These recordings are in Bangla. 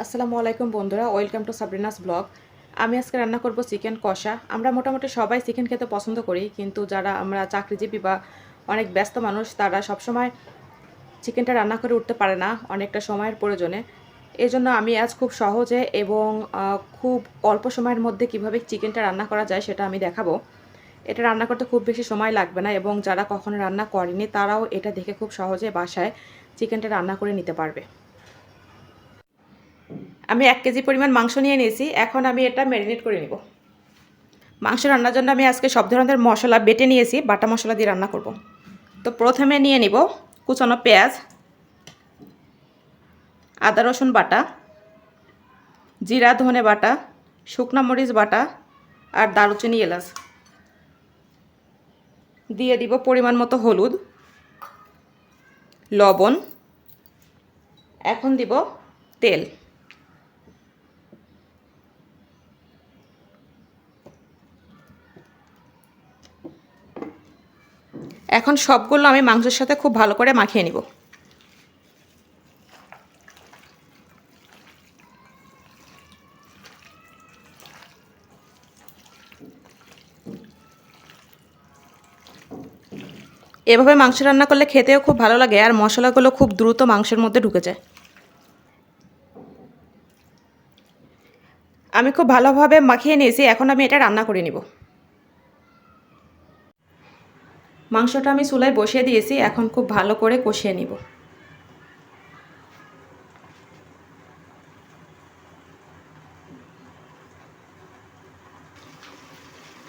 আসসালামু আলাইকুম বন্ধুরা, ওয়েলকাম টু সাবরিনাস ব্লগ। আমি আজকে রান্না করব চিকেন কষা। আমরা মোটামুটি সবাই চিকেন খেতে পছন্দ করি, কিন্তু যারা আমরা চাকরিজীবী বা অনেক ব্যস্ত মানুষ, তারা সবসময় চিকেনটা রান্না করে উঠতে পারে না, অনেকটা সময়ের প্রয়োজনে। এই জন্য আমি আজ খুব সহজে এবং খুব অল্প সময়ের মধ্যে কীভাবে চিকেনটা রান্না করা যায় সেটা আমি দেখাবো। এটা রান্না করতে খুব বেশি সময় লাগবে না এবং যারা কখনো রান্না করেনি, তারাও এটা দেখে খুব সহজে বাসায় চিকেনটা রান্না করে নিতে পারবে। আমি এক কেজি পরিমাণ মাংস নিয়ে নিয়েছি, এখন আমি এটা ম্যারিনেট করে নিব। মাংস রান্নার জন্য আমি আজকে সব ধরনের মশলা বেটে নিয়েছি, বাটা মশলা দিয়ে রান্না করব। তো প্রথমে নিয়ে নিব কুচানো পেঁয়াজ, আদা রসুন বাটা, জিরা ধনে বাটা, শুকনা মরিচ বাটা আর দারুচিনি এলাচ। দিয়ে দিব পরিমাণ মতো হলুদ, লবণ। এখন দিব তেল। এখন সবগুলো আমি মাংসের সাথে খুব ভালো করে মাখিয়ে নিব। এভাবে মাংস রান্না করলে খেতেও খুব ভালো লাগে আর মশলাগুলো খুব দ্রুত মাংসের মধ্যে ঢুকে যায়। আমি খুব ভালোভাবে মাখিয়ে নিয়েছি, এখন আমি এটা রান্না করে নিব। মাংসটা আমি চুলায় বসিয়ে দিয়েছি, এখন খুব ভালো করে কষিয়ে নিব।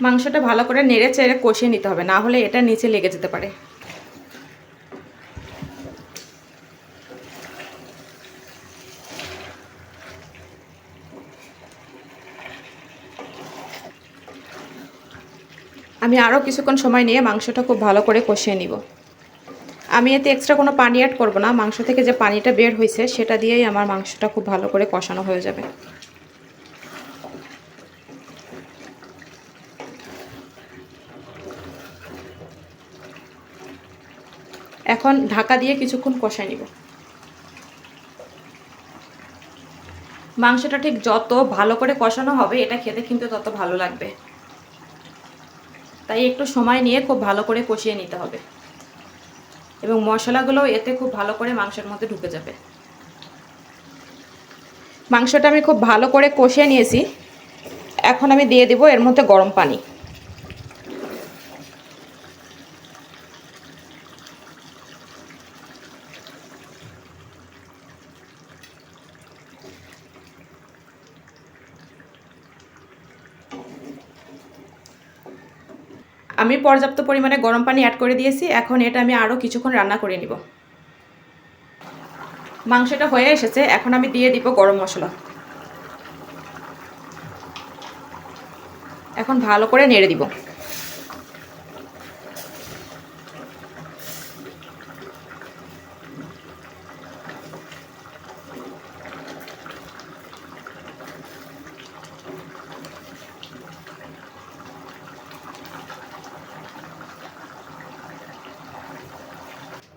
মাংসটা ভালো করে নেড়ে চেড়ে কষিয়ে নিতে হবে, না হলে এটা নিচে লেগে যেতে পারে। আমি আরও কিছুক্ষণ সময় নিয়ে মাংসটা খুব ভালো করে কষিয়ে নিব। আমি এতে এক্সট্রা কোনো পানি অ্যাড করব না। মাংস থেকে যে পানিটা বের হয়েছে সেটা দিয়েই আমার মাংসটা খুব ভালো করে কষানো হয়ে যাবে। এখন ঢাকা দিয়ে কিছুক্ষণ কষাই নিব। মাংসটা ঠিক যত ভালো করে কষানো হবে, এটা খেতে কিন্তু তত ভালো লাগবে। তাই একটু সময় নিয়ে খুব ভালো করে কষিয়ে নিতে হবে। এবং মশলাগুলো এতে খুব ভালো করে মাংসের মধ্যে ঢুকে যাবে। মাংসটা আমি খুব ভালো করে কষিয়ে নিয়েছি। এখন আমি দিয়ে দেবো এর মধ্যে গরম পানি। আমি পর্যাপ্ত পরিমাণে গরম পানি অ্যাড করে দিয়েছি, এখন এটা আমি আরও কিছুক্ষণ রান্না করে নিব। মাংসটা হয়ে এসেছে, এখন আমি দিয়ে দিব গরম মশলা। এখন ভালো করে নেড়ে দিব।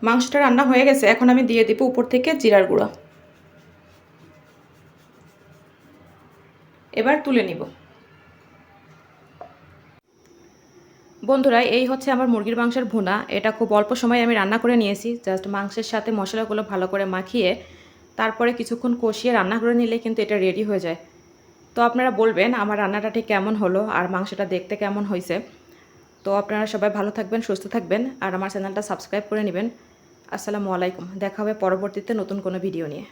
মাংসটা রান্না হয়ে গেছে, এখন আমি দিয়ে দিব উপর থেকে জিরার গুঁড়া। এবার তুলে নিব। বন্ধুরা, এই হচ্ছে আমার মুরগির মাংসের ভুনা। এটা খুব অল্প সময় আমি রান্না করে নিয়েছি। জাস্ট মাংসের সাথে মশলাগুলো ভালো করে মাখিয়ে তারপরে কিছুক্ষণ কষিয়ে রান্না করে নিলে কিন্তু এটা রেডি হয়ে যায়। তো আপনারা বলবেন, আমার রান্নাটা ঠিক কেমন হলো আর মাংসটা দেখতে কেমন হয়েছে? তো আপনারা সবাই ভালো থাকবেন, সুস্থ থাকবেন আর আমার চ্যানেলটা সাবস্ক্রাইব করে নেবেন। আসসালামু আলাইকুম। দেখা হবে পরবর্তীতে নতুন কোনো ভিডিও নিয়ে।